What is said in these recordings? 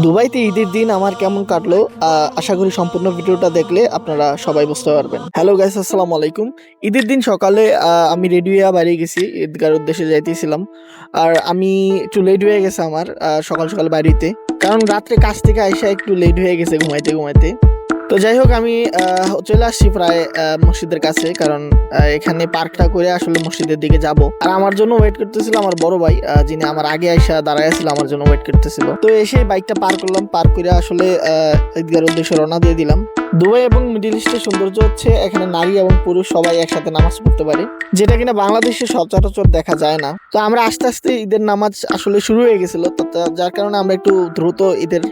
দুবাইতে ঈদের দিন আমার কেমন কাটলো আশা করি সম্পূর্ণ ভিডিওটা দেখলে আপনারা সবাই বুঝতে পারবেন। হ্যালো গাইস আসসালামু আলাইকুম। ঈদের দিন সকালে আমি রেডি হয়ে বাইরে গেছি, ঈদগার উদ্দেশ্যে যাইতেছিলাম। আর আমি একটু লেট হয়ে গেছে আমার সকাল সকাল বাড়িতে। কারণ রাত্রে কাজ থেকে আইসা একটু লেট হয়ে গেছে ঘুমাইতে ঘুমাইতে। তো যাই হোক, আমি চলে আসছি প্রায় মসজিদের কাছে, কারণ এখানে পার্কটা করে আসলে মসজিদের দিকে যাব। আর আমার জন্য ওয়েট করতেছিল আমার বড় ভাই যিনি আমার আগে আইসা দাঁড়ায় ছিল আমার জন্য ওয়েট করতেছিল। তো এসে বাইকটা পার করলাম, পার করে আসলে ঈদগার উদ্দেশ্যে রওনা দিয়ে দিলাম। দুবাই এবং মিডিল ইস্টের সৌন্দর্য হচ্ছে এখানে নারী এবং পুরুষ সবাই একসাথে নামাজ পড়তে পারে, যেটা কিনা বাংলাদেশে সচরাচর দেখা যায় না। তো আমরা আস্তে আস্তে ঈদের নামাজ আসলে শুরু হয়ে গেছিল যার কারণে আমরা একটু দ্রুত ঈদের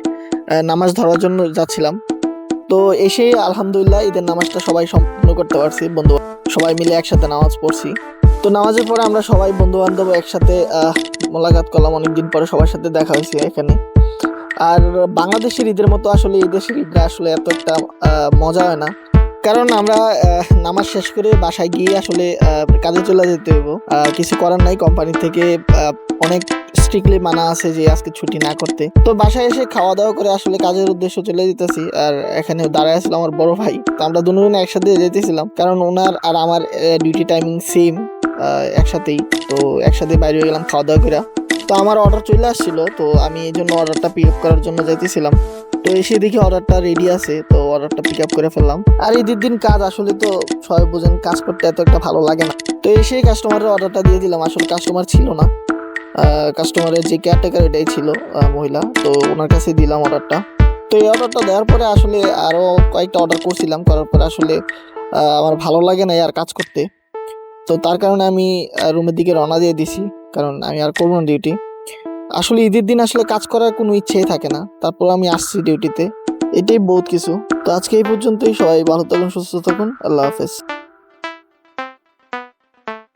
নামাজ ধরার জন্য যাচ্ছিলাম। তো এসে আলহামদুলিল্লাহ ঈদের নামাজটা সবাই সম্পূর্ণ করতে পারছি, বন্ধু সবাই মিলে একসাথে নামাজ পড়ছি। তো নামাজের পরে আমরা সবাই বন্ধু বান্ধব একসাথে মোলাকাত করলাম, অনেকদিন পরে সবার সাথে দেখা হয়েছে এখানে। আর বাংলাদেশের ঈদের মতো আসলে এই দেশের ঈদটা আসলে এত একটা মজা হয় না। কারণ আমরা নামাজ শেষ করে বাসায় গিয়ে আসলে কাজে চলে যেতে হইব। কিছু করার নাই, কোম্পানি থেকে অনেক স্ট্রিক্টলি মানা আছে যে আজকে ছুটি না করতে। তো বাসায় এসে খাওয়া দাওয়া করে আসলে কাজের উদ্দেশ্যে চলে যেতেছি আর এখানে দাঁড়ায় ছিল আমার বড় ভাই। তো আমরা দুজনে একসাথে যেতেছিলাম কারণ ওনার আর আমার ডিউটি টাইমিং সেম একসাথেই। তো একসাথে বাইরে হয়ে গেলাম খাওয়া দাওয়া করে। তো আমার অর্ডার চলে আসছিল, তো আমি এই জন্য অর্ডারটা পিক আপ করার জন্য যাইতেছিলাম তো এসে দেখি অর্ডারটা রেডি আছে, তো অর্ডারটা পিক আপ করে ফেললাম। আর ঈদের দিন কাজ আসলে তো সবাই বোঝেন, কাজ করতে এত একটা ভালো লাগে না। তো এসে কাস্টমারের অর্ডারটা দিয়ে দিলাম, আসলে কাস্টমার ছিল না। কাস্টমারের যে কেয়ারটেকার এটাই ছিল মহিলা, তো ওনার কাছে দিলাম অর্ডারটা তো এই অর্ডারটা দেওয়ার পরে আসলে আরও কয়েকটা অর্ডার করছিলাম, করার পরে আসলে আমার ভালো লাগে না আর কাজ করতে। তো তার কারণে আমি রুমের দিকে রওনা দিয়ে দিছি, কারণ আমি আর করব না ডিউটি আসলে ঈদের দিন আসলে কাজ করার কোনো ইচ্ছেই থাকে না। তারপর আমি আসছি ডিউটিতে এটাই বহুত কিছু। তো আজকে এই পর্যন্তই। সবাই ভালো থাকুন, সুস্থ থাকুন। আল্লাহ হাফেজ।